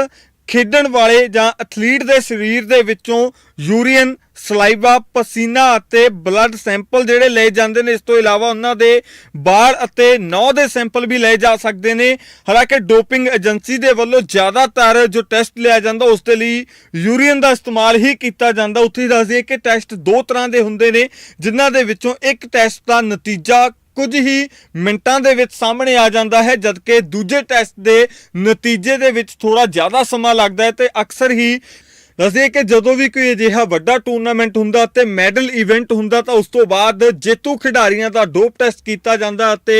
ਖੇਡਣ ਵਾਲੇ ਜਾਂ ਐਥਲੀਟ ਦੇ ਸਰੀਰ ਦੇ ਵਿੱਚੋਂ ਯੂਰੀਨ, ਸਲਾਈਵਾ, ਪਸੀਨਾ ਅਤੇ ਬਲੱਡ ਸੈਂਪਲ ਜਿਹੜੇ ਲਏ ਜਾਂਦੇ ਨੇ, ਇਸ ਤੋਂ ਇਲਾਵਾ ਉਹਨਾਂ ਦੇ ਬਾਲ ਅਤੇ ਨੌ ਦੇ ਸੈਂਪਲ ਵੀ ਲਏ ਜਾ ਸਕਦੇ ਨੇ। ਹਾਲਾਂਕਿ ਡੋਪਿੰਗ ਏਜੰਸੀ ਦੇ ਵੱਲੋਂ ਜ਼ਿਆਦਾਤਰ ਜੋ ਟੈਸਟ ਲਿਆ ਜਾਂਦਾ, ਉਸ ਦੇ ਲਈ ਯੂਰੀਨ ਦਾ ਇਸਤੇਮਾਲ ਹੀ ਕੀਤਾ ਜਾਂਦਾ। ਉੱਥੇ ਹੀ ਕਿ ਟੈਸਟ ਦੋ ਤਰ੍ਹਾਂ ਦੇ ਹੁੰਦੇ ਨੇ, ਜਿਨ੍ਹਾਂ ਦੇ ਵਿੱਚੋਂ ਇੱਕ ਟੈਸਟ ਦਾ ਨਤੀਜਾ ਕੁਝ ਹੀ ਮਿੰਟਾਂ ਦੇ ਵਿੱਚ ਸਾਹਮਣੇ ਆ ਜਾਂਦਾ ਹੈ, ਜਦਕਿ ਦੂਜੇ ਟੈਸਟ ਦੇ ਨਤੀਜੇ ਦੇ ਵਿੱਚ ਥੋੜਾ ਜ਼ਿਆਦਾ ਸਮਾਂ ਲੱਗਦਾ ਹੈ ਤੇ ਅਕਸਰ ਹੀ ਦੱਸਦੇ ਕਿ ਜਦੋਂ ਵੀ ਕੋਈ ਅਜਿਹਾ ਵੱਡਾ ਟੂਰਨਾਮੈਂਟ ਹੁੰਦਾ ਤੇ ਮੈਡਲ ਇਵੈਂਟ ਹੁੰਦਾ ਤਾਂ ਉਸ ਤੋਂ ਬਾਅਦ ਜੇਤੂ ਖਿਡਾਰੀਆਂ ਦਾ ਡੋਪ ਟੈਸਟ ਕੀਤਾ ਜਾਂਦਾ ਅਤੇ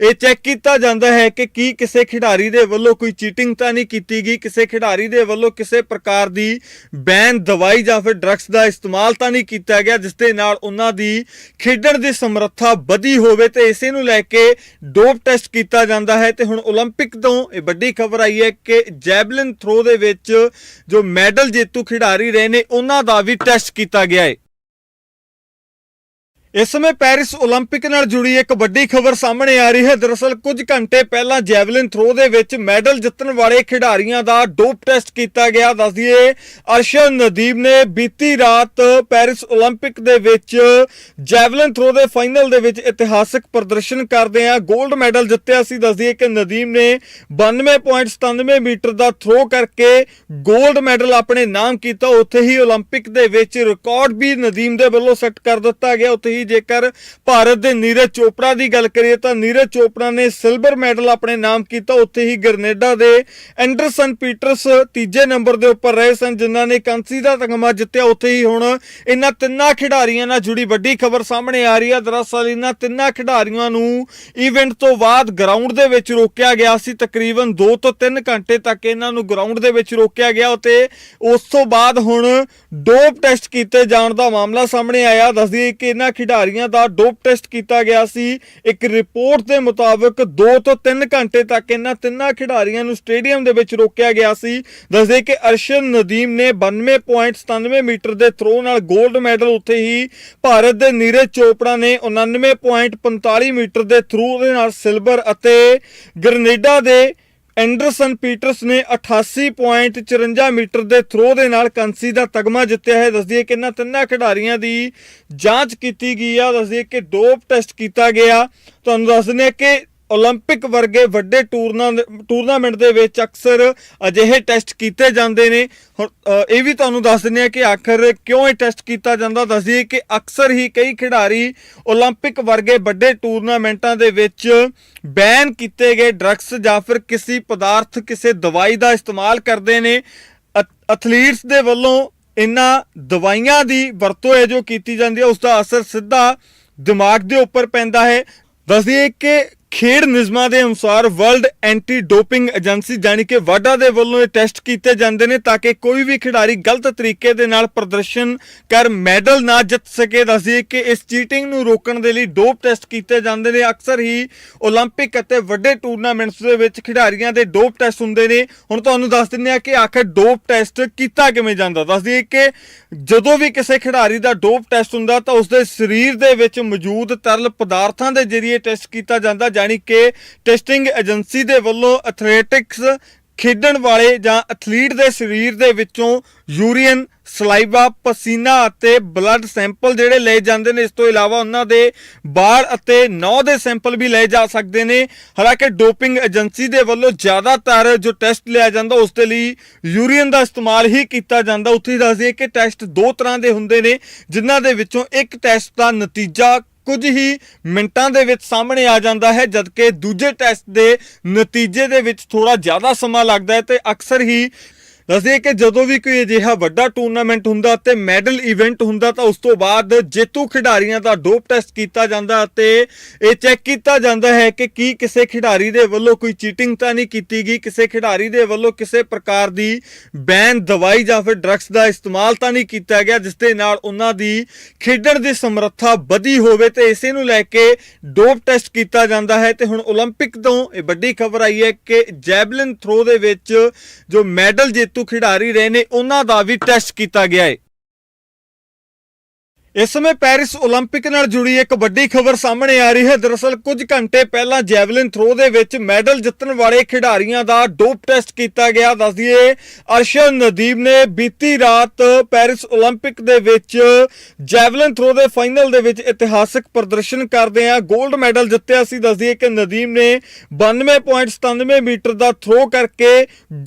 ਇਹ ਚੈੱਕ ਕੀਤਾ ਜਾਂਦਾ ਹੈ ਕਿ ਕੀ ਕਿਸੇ ਖਿਡਾਰੀ ਦੇ ਵੱਲੋਂ ਕੋਈ ਚੀਟਿੰਗ ਤਾਂ ਨਹੀਂ ਕੀਤੀ ਗਈ ਕਿਸੇ ਖਿਡਾਰੀ ਦੇ ਵੱਲੋਂ ਕਿਸੇ ਪ੍ਰਕਾਰ ਦੀ ਬੈਨ ਦਵਾਈ ਜਾਂ ਫਿਰ ਡਰੱਗਸ ਦਾ ਇਸਤੇਮਾਲ ਤਾਂ ਨਹੀਂ ਕੀਤਾ ਗਿਆ ਜਿਸ ਦੇ ਨਾਲ ਉਹਨਾਂ ਦੀ ਖੇਡਣ ਦੀ ਸਮਰੱਥਾ ਵਧੀ ਹੋਵੇ ਤੇ ਇਸੇ ਨੂੰ ਲੈ ਕੇ ਡੋਪ ਟੈਸਟ ਕੀਤਾ ਜਾਂਦਾ ਹੈ ਤੇ ਹੁਣ 올림픽 ਤੋਂ ਇਹ ਵੱਡੀ ਖਬਰ ਆਈ ਹੈ ਕਿ ਜੈਵਲਿਨ ਥਰੋ ਦੇ ਵਿੱਚ ਜੋ ਮੈਡਲ ਜੇਤੂ ਖਿਡਾਰੀ ਰਹੇ ਨੇ ਉਹਨਾਂ ਦਾ ਵੀ ਟੈਸਟ ਕੀਤਾ ਗਿਆ ਹੈ ਇਸ ਸਮੇਂ ਪੈਰਿਸ 올림픽 ਨਾਲ ਜੁੜੀ ਇੱਕ ਵੱਡੀ ਖਬਰ ਸਾਹਮਣੇ ਆ ਰਹੀ ਹੈ। ਦਰਅਸਲ ਕੁਝ ਘੰਟੇ ਪਹਿਲਾਂ ਜੈਵਲਿਨ ਥਰੋ ਦੇ ਵਿੱਚ ਮੈਡਲ ਜਿੱਤਣ ਵਾਲੇ ਖਿਡਾਰੀਆਂ ਦਾ ਡੋਪ ਟੈਸਟ ਕੀਤਾ ਗਿਆ। ਦੱਸ ਦਈਏ, ਅਰਸ਼ਦ ਨਦੀਮ ਨੇ ਬੀਤੀ ਰਾਤ ਪੈਰਿਸ 올림픽 ਦੇ ਵਿੱਚ ਜੈਵਲਿਨ ਥਰੋ ਦੇ ਫਾਈਨਲ ਦੇ ਵਿੱਚ ਇਤਿਹਾਸਕ ਪ੍ਰਦਰਸ਼ਨ ਕਰਦੇ ਆ। 골ਡ ਮੈਡਲ ਜਿੱਤਿਆ ਸੀ। ਦੱਸ ਦਈਏ ਕਿ ਨਦੀਮ ਨੇ 92.97 ਮੀਟਰ ਦਾ ਥਰੋ ਕਰਕੇ 골ਡ ਮੈਡਲ ਆਪਣੇ ਨਾਮ ਕੀਤਾ। ਉੱਥੇ ਹੀ 올림픽 ਦੇ ਵਿੱਚ ਰਿਕਾਰਡ ਵੀ ਨਦੀਮ ਦੇ ਵੱਲੋਂ ਸੈੱਟ ਕਰ ਦਿੱਤਾ ਗਿਆ। ਉੱਥੇ ਹੀ ਜੇਕਰ ਭਾਰਤ ਦੇ ਨੀਰਜ ਚੋਪੜਾ ਦੀ ਗੱਲ ਕਰੀਏ ਤਾਂ ਨੀਰਜ ਚੋਪੜਾ ਨੇ ਸਿਲਵਰ ਮੈਡਲ ਆਪਣੇ ਨਾਮ ਕੀਤਾ, ਉੱਥੇ ਹੀ ਗ੍ਰੈਨੇਡਾ ਦੇ ਐਂਡਰਸਨ ਪੀਟਰਸ ਤੀਜੇ ਨੰਬਰ ਦੇ ਉੱਪਰ ਰਹੇ ਸਨ, ਜਿਨ੍ਹਾਂ ਨੇ ਕਾਂਸੀ ਦਾ ਤਗਮਾ ਜਿੱਤਿਆ। ਉੱਥੇ ਹੀ ਹੁਣ ਇਹਨਾਂ ਤਿੰਨਾਂ ਖਿਡਾਰੀਆਂ ਨਾਲ ਜੁੜੀ ਵੱਡੀ ਖਬਰ ਸਾਹਮਣੇ ਆ ਰਹੀ ਹੈ। ਦਰਅਸਲ ਇਹਨਾਂ ਤਿੰਨਾਂ ਖਿਡਾਰੀਆਂ ਨੂੰ ਇਵੈਂਟ ਤੋਂ ਬਾਅਦ ਗਰਾਊਂਡ ਦੇ ਵਿੱਚ ਰੋਕਿਆ ਗਿਆ ਸੀ। ਤਕਰੀਬਨ 2 ਤੋਂ 3 ਘੰਟੇ ਤੱਕ ਇਹਨਾਂ ਨੂੰ ਗਰਾਊਂਡ ਦੇ ਵਿੱਚ ਰੋਕਿਆ ਗਿਆ ਤੇ ਉਸ ਤੋਂ ਬਾਅਦ ਹੁਣ ਡੋਪ ਟੈਸਟ ਕੀਤੇ ਜਾਣ ਦਾ ਮਾਮਲਾ ਸਾਹਮਣੇ ਆਇਆ। ਦੱਸਦੀ ਕਿ ਇਹਨਾਂ ਖਿਡਾਰੀਆਂ ਦਾ ਡੋਪ ਟੈਸਟ ਕੀਤਾ ਗਿਆ ਸੀ। ਇੱਕ ਰਿਪੋਰਟ ਦੇ ਮੁਤਾਬਕ 2 ਤੋਂ 3 ਘੰਟੇ ਤੱਕ ਇਹਨਾਂ ਤਿੰਨਾਂ ਖਿਡਾਰੀਆਂ ਨੂੰ ਸਟੇਡੀਅਮ ਦੇ ਵਿੱਚ ਰੋਕਿਆ ਗਿਆ ਸੀ। ਦੱਸਦੇ ਕਿ ਅਰਸ਼ਨ ਨਦੀਮ ਨੇ 92.97 ਮੀਟਰ ਦੇ ਥਰੋ ਨਾਲ 골ਡ ਮੈਡਲ ਉੱਥੇ ਹੀ ਭਾਰਤ ਦੇ ਨੀਰਜ ਚੋਪੜਾ ਨੇ 99.45 ਮੀਟਰ ਦੇ ਥਰੂ ਦੇ ਨਾਲ ਸਿਲਵਰ ਅਤੇ ਗ੍ਰੈਨੇਡਾ ਦੇ ਐਂਡਰਸਨ ਪੀਟਰਸ ਨੇ 88.54 ਮੀਟਰ ਦੇ ਥਰੋ ਦੇ ਨਾਲ ਕੰਸੀ ਦਾ ਤਗਮਾ ਜਿੱਤਿਆ ਹੈ। ਦੱਸਦੀ ਹੈ ਕਿ ਇਹਨਾਂ ਤਿੰਨਾਂ ਖਿਡਾਰੀਆਂ ਦੀ ਜਾਂਚ ਕੀਤੀ ਗਈ ਆ। ਦੱਸਦੀ ਹੈ ਕਿ ਡੋਪ ਟੈਸਟ ਕੀਤਾ ਗਿਆ। ਤੁਹਾਨੂੰ ਦੱਸ ਦਿੰਦੇ ਹਾਂ ਕਿ 올림픽 ਵਰਗੇ ਵੱਡੇ ਟੂਰਨਾ ਟੂਰਨਾਮੈਂਟ ਦੇ ਵਿੱਚ ਅਕਸਰ ਅਜਿਹੇ ਟੈਸਟ ਕੀਤੇ ਜਾਂਦੇ ਨੇ ਹੁਣ, ਅ, ਇਹ ਵੀ ਤੁਹਾਨੂੰ ਦੱਸ ਦਿੰਦੇ ਆ ਕਿ ਆਖਰ ਕਿਉਂ ਇਹ ਟੈਸਟ ਕੀਤਾ ਜਾਂਦਾ ਦੱਸਦੀ ਕਿ ਅਕਸਰ ਹੀ ਕਈ ਖਿਡਾਰੀ 올림픽 ਵਰਗੇ ਵੱਡੇ ਟੂਰਨਾਮੈਂਟਾਂ ਦੇ ਵਿੱਚ ਬੈਨ ਕੀਤੇ ਗਏ ਡਰੱਗਸ ਜਾਂ ਫਿਰ ਕਿਸੇ ਪਦਾਰਥ ਕਿਸੇ ਦਵਾਈ ਦਾ ਇਸਤੇਮਾਲ ਕਰਦੇ ਨੇ ਐਥਲੀਟਸ ਦੇ ਵੱਲੋਂ ਇਹਨਾਂ ਦਵਾਈਆਂ ਦੀ ਵਰਤੋਂ ਹੈ ਜੋ ਕੀਤੀ ਜਾਂਦੀ ਹੈ ਉਸ ਦਾ ਅਸਰ ਸਿੱਧਾ ਦਿਮਾਗ ਦੇ ਉੱਪਰ ਪੈਂਦਾ ਹੈ ਦੱਸਦੀਏ ਕਿ ਖੇਡ ਨਿਯਮਾਂ ਦੇ ਅਨੁਸਾਰ ਵਰਲਡ ਐਂਟੀ ਡੋਪਿੰਗ ਏਜੰਸੀ ਜਾਨੀ ਕਿ ਵਾਡਾ ਦੇ ਵੱਲੋਂ ਇਹ ਟੈਸਟ ਕੀਤੇ ਜਾਂਦੇ ਨੇ ਤਾਂ ਕਿ ਕੋਈ ਵੀ ਖਿਡਾਰੀ ਗਲਤ ਤਰੀਕੇ ਦੇ ਨਾਲ ਪ੍ਰਦਰਸ਼ਨ ਕਰ ਮੈਡਲ ਨਾ ਜਿੱਤ ਸਕੇ ਦੱਸਦੀਏ ਕਿ ਇਸ ਚੀਟਿੰਗ ਨੂੰ ਰੋਕਣ ਦੇ ਲਈ ਡੋਪ ਟੈਸਟ ਕੀਤੇ ਜਾਂਦੇ ਨੇ ਅਕਸਰ ਹੀ 올림픽 ਅਤੇ ਵੱਡੇ ਟੂਰਨਾਮੈਂਟਸ ਦੇ ਵਿੱਚ ਖਿਡਾਰੀਆਂ ਦੇ ਡੋਪ ਟੈਸਟ ਹੁੰਦੇ ਨੇ ਹੁਣ ਤੁਹਾਨੂੰ ਦੱਸ ਦਿੰਦੇ ਆ ਕਿ ਆਖਰ ਡੋਪ ਟੈਸਟ ਕੀਤਾ ਕਿਵੇਂ ਜਾਂਦਾ ਦੱਸਦੀਏ ਕਿ ਜਦੋਂ ਵੀ ਕਿਸੇ ਖਿਡਾਰੀ ਦਾ ਡੋਪ ਟੈਸਟ ਹੁੰਦਾ ਤਾਂ ਉਸਦੇ ਸਰੀਰ ਦੇ ਵਿੱਚ ਮੌਜੂਦ ਤਰਲ ਪਦਾਰਥਾਂ ਦੇ ਜ਼ਰੀਏ ਟੈਸਟ ਕੀਤਾ ਜਾਂਦਾ ਜਾਨੀ ਕਿ ਟੈਸਟਿੰਗ ਏਜੰਸੀ ਦੇ ਵੱਲੋਂ ਐਥਲੈਟਿਕਸ ਖੇਡਣ ਵਾਲੇ ਜਾਂ ਐਥਲੀਟ ਦੇ ਸਰੀਰ ਦੇ ਵਿੱਚੋਂ ਯੂਰੀਨ, ਸਲਾਈਵਾ, ਪਸੀਨਾ ਅਤੇ ਬਲੱਡ ਸੈਂਪਲ ਜਿਹੜੇ ਲਏ ਜਾਂਦੇ ਨੇ, ਇਸ ਤੋਂ ਇਲਾਵਾ ਉਹਨਾਂ ਦੇ ਬਾਹਰ ਅਤੇ ਨੌ ਦੇ ਸੈਂਪਲ ਵੀ ਲਏ ਜਾ ਸਕਦੇ ਨੇ। ਹਾਲਾਂਕਿ ਡੋਪਿੰਗ ਏਜੰਸੀ ਦੇ ਵੱਲੋਂ ਜ਼ਿਆਦਾਤਰ ਜੋ ਟੈਸਟ ਲਿਆ ਜਾਂਦਾ, ਉਸ ਦੇ ਲਈ ਯੂਰੀਨ ਦਾ ਇਸਤੇਮਾਲ ਹੀ ਕੀਤਾ ਜਾਂਦਾ। ਉੱਥੇ ਹੀ ਕਿ ਟੈਸਟ ਦੋ ਤਰ੍ਹਾਂ ਦੇ ਹੁੰਦੇ ਨੇ, ਜਿਨ੍ਹਾਂ ਦੇ ਵਿੱਚੋਂ ਇੱਕ ਟੈਸਟ ਦਾ ਨਤੀਜਾ ਕੁਝ ਹੀ ਮਿੰਟਾਂ ਦੇ ਵਿੱਚ ਸਾਹਮਣੇ ਆ ਜਾਂਦਾ ਹੈ, ਜਦਕਿ ਦੂਜੇ ਟੈਸਟ ਦੇ ਨਤੀਜੇ ਦੇ ਵਿੱਚ ਥੋੜਾ ਜ਼ਿਆਦਾ ਸਮਾਂ ਲੱਗਦਾ ਹੈ ਤੇ ਅਕਸਰ ਹੀ ਦੱਸਦੇ ਕਿ ਜਦੋਂ ਵੀ ਕੋਈ ਅਜਿਹਾ ਵੱਡਾ ਟੂਰਨਾਮੈਂਟ ਹੁੰਦਾ ਤੇ ਮੈਡਲ ਇਵੈਂਟ ਹੁੰਦਾ ਤਾਂ ਉਸ ਤੋਂ ਬਾਅਦ ਜੇਤੂ ਖਿਡਾਰੀਆਂ ਦਾ ਡੋਪ ਟੈਸਟ ਕੀਤਾ ਜਾਂਦਾ ਤੇ ਇਹ ਚੈੱਕ ਕੀਤਾ ਜਾਂਦਾ ਹੈ ਕਿ ਕੀ ਕਿਸੇ ਖਿਡਾਰੀ ਦੇ ਵੱਲੋਂ ਕੋਈ ਚੀਟਿੰਗ ਤਾਂ ਨਹੀਂ ਕੀਤੀ ਗਈ ਕਿਸੇ ਖਿਡਾਰੀ ਦੇ ਵੱਲੋਂ ਕਿਸੇ ਪ੍ਰਕਾਰ ਦੀ ਬੈਨ ਦਵਾਈ ਜਾਂ ਫਿਰ ਡਰੱਗਸ ਦਾ ਇਸਤੇਮਾਲ ਤਾਂ ਨਹੀਂ ਕੀਤਾ ਗਿਆ ਜਿਸ ਦੇ ਨਾਲ ਉਹਨਾਂ ਦੀ ਖੇਡਣ ਦੀ ਸਮਰੱਥਾ ਵਧੀ ਹੋਵੇ ਤੇ ਇਸੇ ਨੂੰ ਲੈ ਕੇ ਡੋਪ ਟੈਸਟ ਕੀਤਾ ਜਾਂਦਾ ਹੈ ਤੇ ਹੁਣ 올림픽 ਤੋਂ ਇਹ ਵੱਡੀ ਖਬਰ ਆਈ ਹੈ ਕਿ ਜੈਵਲਿਨ ਥਰੋ ਦੇ ਵਿੱਚ ਜੋ ਮੈਡਲ ਜੇਤੂ ਖਿਡਾਰੀ ਰਹੇ ਨੇ ਉਹਨਾਂ ਦਾ ਵੀ ਟੈਸਟ ਕੀਤਾ ਗਿਆ ਹੈ ਇਸ ਸਮੇਂ ਪੈਰਿਸ 올림픽 ਨਾਲ ਜੁੜੀ ਇੱਕ ਵੱਡੀ ਖਬਰ ਸਾਹਮਣੇ ਆ ਰਹੀ ਹੈ। ਦਰਅਸਲ ਕੁਝ ਘੰਟੇ ਪਹਿਲਾਂ ਜੈਵਲਿਨ ਥਰੋ ਦੇ ਵਿੱਚ ਮੈਡਲ ਜਿੱਤਣ ਵਾਲੇ ਖਿਡਾਰੀਆਂ ਦਾ ਡੋਪ ਟੈਸਟ ਕੀਤਾ ਗਿਆ। ਦੱਸ ਦਈਏ, ਅਰਸ਼ਦ ਨਦੀਮ ਨੇ ਬੀਤੀ ਰਾਤ ਪੈਰਿਸ 올림픽 ਦੇ ਵਿੱਚ ਜੈਵਲਿਨ ਥਰੋ ਦੇ ਫਾਈਨਲ ਦੇ ਵਿੱਚ ਇਤਿਹਾਸਕ ਪ੍ਰਦਰਸ਼ਨ ਕਰਦੇ ਆ। 골ਡ ਮੈਡਲ ਜਿੱਤਿਆ ਸੀ। ਦੱਸ ਦਈਏ ਕਿ ਨਦੀਮ ਨੇ 92.97 ਮੀਟਰ ਦਾ ਥਰੋ ਕਰਕੇ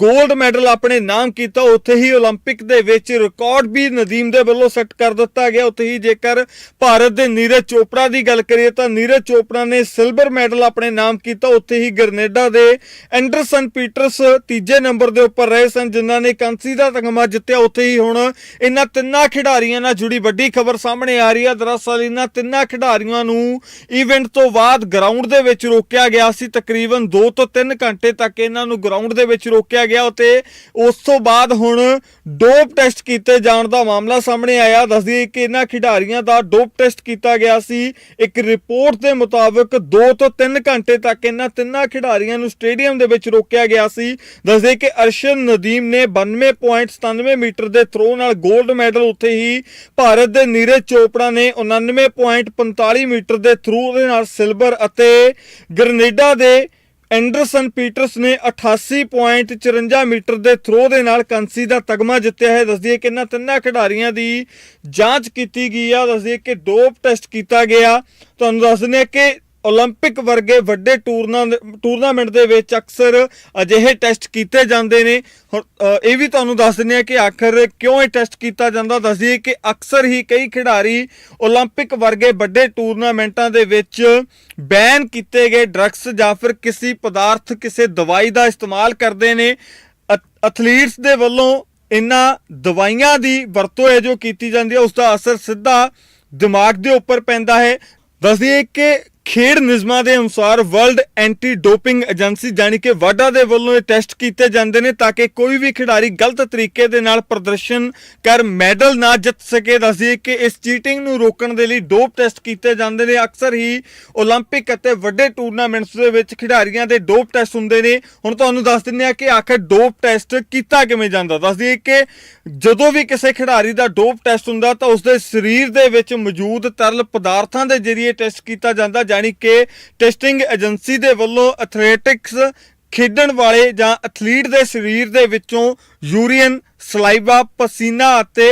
골ਡ ਮੈਡਲ ਆਪਣੇ ਨਾਮ ਕੀਤਾ। ਉੱਥੇ ਹੀ 올림픽 ਦੇ ਵਿੱਚ ਰਿਕਾਰਡ ਵੀ ਨਦੀਮ ਦੇ ਵੱਲੋਂ ਸੈੱਟ ਕਰ ਦਿੱਤਾ ਗਿਆ। ਉੱਥੇ ਹੀ ਜੇਕਰ ਭਾਰਤ ਦੇ ਨੀਰਜ ਚੋਪੜਾ ਦੀ ਗੱਲ ਕਰੀਏ ਤਾਂ ਨੀਰਜ ਚੋਪੜਾ ਨੇ ਸਿਲਵਰ ਮੈਡਲ ਆਪਣੇ ਨਾਮ ਕੀਤਾ। ਉੱਥੇ ਹੀ ਗ੍ਰੈਨੇਡਾ ਦੇ ਐਂਡਰਸਨ ਪੀਟਰਸ ਤੀਜੇ ਨੰਬਰ ਦੇ ਉੱਪਰ ਰਹੇ ਸਨ, ਜਿਨ੍ਹਾਂ ਨੇ ਕਾਂਸੀ ਦਾ ਤਗਮਾ ਜਿੱਤਿਆ। ਉੱਥੇ ਹੀ ਹੁਣ ਇਹਨਾਂ ਤਿੰਨਾਂ ਖਿਡਾਰੀਆਂ ਨਾਲ ਜੁੜੀ ਵੱਡੀ ਖਬਰ ਸਾਹਮਣੇ ਆ ਰਹੀ ਹੈ। ਦਰਅਸਲ ਇਹਨਾਂ ਤਿੰਨਾਂ ਖਿਡਾਰੀਆਂ ਨੂੰ ਇਵੈਂਟ ਤੋਂ ਬਾਅਦ ਗਰਾਊਂਡ ਦੇ ਵਿੱਚ ਰੋਕਿਆ ਗਿਆ ਸੀ। ਤਕਰੀਬਨ 2 ਤੋਂ 3 ਘੰਟੇ ਤੱਕ ਇਹਨਾਂ ਨੂੰ ਗਰਾਊਂਡ ਦੇ ਵਿੱਚ ਰੋਕਿਆ ਗਿਆ ਤੇ ਉਸ ਤੋਂ ਬਾਅਦ ਹੁਣ ਡੋਪ ਟੈਸਟ ਕੀਤੇ ਜਾਣ ਦਾ ਮਾਮਲਾ ਸਾਹਮਣੇ ਆਇਆ। ਦੱਸਦੀ ਕਿ ਇਹਨਾਂ ਖਿਡਾਰੀਆਂ ਦਾ ਡੋਪ ਟੈਸਟ ਕੀਤਾ ਗਿਆ ਸੀ। ਇੱਕ ਰਿਪੋਰਟ ਦੇ ਮੁਤਾਬਕ 2 ਤੋਂ 3 ਘੰਟੇ ਤੱਕ ਇਹਨਾਂ ਤਿੰਨਾਂ ਖਿਡਾਰੀਆਂ ਨੂੰ ਸਟੇਡੀਅਮ ਦੇ ਵਿੱਚ ਰੋਕਿਆ ਗਿਆ ਸੀ। ਦੱਸਦੇ ਕਿ ਅਰਸ਼ਨ ਨਦੀਮ ਨੇ 92.97 ਮੀਟਰ ਦੇ ਥਰੋ ਨਾਲ 골ਡ ਮੈਡਲ ਉੱਥੇ ਹੀ ਭਾਰਤ ਦੇ ਨੀਰਜ ਚੋਪੜਾ ਨੇ 99.45 ਮੀਟਰ ਦੇ ਥਰੂ ਦੇ ਨਾਲ ਸਿਲਵਰ ਅਤੇ ਗ੍ਰੈਨੇਡਾ ਦੇ ਐਂਡਰਸਨ ਪੀਟਰਸ ਨੇ 88.54 ਮੀਟਰ ਦੇ ਥਰੋ ਦੇ ਨਾਲ ਕੰਸੀ ਦਾ ਤਗਮਾ ਜਿੱਤਿਆ ਹੈ। ਦੱਸਦੀ ਹੈ ਕਿ ਇਹਨਾਂ ਤਿੰਨਾਂ ਖਿਡਾਰੀਆਂ ਦੀ ਜਾਂਚ ਕੀਤੀ ਗਈ ਆ। ਦੱਸਦੀ ਹੈ ਕਿ ਡੋਪ ਟੈਸਟ ਕੀਤਾ ਗਿਆ। ਤੁਹਾਨੂੰ ਦੱਸ ਦਿੰਦੇ ਹਾਂ ਕਿ 올림픽 ਵਰਗੇ ਵੱਡੇ ਟੂਰਨਾ ਟੂਰਨਾਮੈਂਟ ਦੇ ਵਿੱਚ ਅਕਸਰ ਅਜਿਹੇ ਟੈਸਟ ਕੀਤੇ ਜਾਂਦੇ ਨੇ ਹੁਣ, ਅ, ਇਹ ਵੀ ਤੁਹਾਨੂੰ ਦੱਸ ਦਿੰਦੇ ਆ ਕਿ ਆਖਰ ਕਿਉਂ ਇਹ ਟੈਸਟ ਕੀਤਾ ਜਾਂਦਾ ਦੱਸ ਦਈਏ ਕਿ ਅਕਸਰ ਹੀ ਕਈ ਖਿਡਾਰੀ 올림픽 ਵਰਗੇ ਵੱਡੇ ਟੂਰਨਾਮੈਂਟਾਂ ਦੇ ਵਿੱਚ ਬੈਨ ਕੀਤੇ ਗਏ ਡਰੱਗਸ ਜਾਂ ਫਿਰ ਕਿਸੇ ਪਦਾਰਥ ਕਿਸੇ ਦਵਾਈ ਦਾ ਇਸਤੇਮਾਲ ਕਰਦੇ ਨੇ ਅਥ- ਐਥਲੀਟਸ ਦੇ ਵੱਲੋਂ ਇਹਨਾਂ ਦਵਾਈਆਂ ਦੀ ਵਰਤੋਂ ਹੈ ਜੋ ਕੀਤੀ ਜਾਂਦੀ ਹੈ ਉਸ ਦਾ ਅਸਰ ਸਿੱਧਾ ਦਿਮਾਗ ਦੇ ਉੱਪਰ ਪੈਂਦਾ ਹੈ ਦੱਸ ਦਈਏ ਕਿ ਖੇਡ ਨਿਯਮਾਂ ਦੇ ਅਨੁਸਾਰ ਵਰਲਡ ਐਂਟੀ ਡੋਪਿੰਗ ਏਜੰਸੀ ਜਾਣੀ ਕਿ ਵਾਡਾ ਦੇ ਵੱਲੋਂ ਇਹ ਟੈਸਟ ਕੀਤੇ ਜਾਂਦੇ ਨੇ ਤਾਂ ਕਿ ਕੋਈ ਵੀ ਖਿਡਾਰੀ ਗਲਤ ਤਰੀਕੇ ਦੇ ਨਾਲ ਪ੍ਰਦਰਸ਼ਨ ਕਰ ਮੈਡਲ ਨਾ ਜਿੱਤ ਸਕੇ ਦੱਸ ਦਈਏ ਕਿ ਇਸ ਚੀਟਿੰਗ ਨੂੰ ਰੋਕਣ ਦੇ ਲਈ ਡੋਪ ਟੈਸਟ ਕੀਤੇ ਜਾਂਦੇ ਨੇ ਅਕਸਰ ਹੀ 올림픽 ਅਤੇ ਵੱਡੇ ਟੂਰਨਾਮੈਂਟਸ ਦੇ ਵਿੱਚ ਖਿਡਾਰੀਆਂ ਦੇ ਡੋਪ ਟੈਸਟ ਹੁੰਦੇ ਨੇ ਹੁਣ ਤੁਹਾਨੂੰ ਦੱਸ ਦਿੰਦੇ ਆ ਕਿ ਆਖਰ ਡੋਪ ਟੈਸਟ ਕੀਤਾ ਕਿਵੇਂ ਜਾਂਦਾ ਦੱਸ ਦਈਏ ਕਿ ਜਦੋਂ ਵੀ ਕਿਸੇ ਖਿਡਾਰੀ ਦਾ ਡੋਪ ਟੈਸਟ ਹੁੰਦਾ ਤਾਂ ਉਸਦੇ ਸਰੀਰ ਦੇ ਵਿੱਚ ਮੌਜੂਦ ਤਰਲ ਪਦਾਰਥਾਂ ਦੇ ਜ਼ਰੀਏ ਟੈਸਟ ਕੀਤਾ ਜਾਂਦਾ ਜਾਣੀ ਕਿ ਟੈਸਟਿੰਗ ਏਜੰਸੀ ਦੇ ਵੱਲੋਂ ਐਥਲੈਟਿਕਸ ਖੇਡਣ ਵਾਲੇ ਜਾਂ ਐਥਲੀਟ ਦੇ ਸਰੀਰ ਦੇ ਵਿੱਚੋਂ ਯੂਰੀਨ ਸਲਾਈਵਾ ਪਸੀਨਾ ਅਤੇ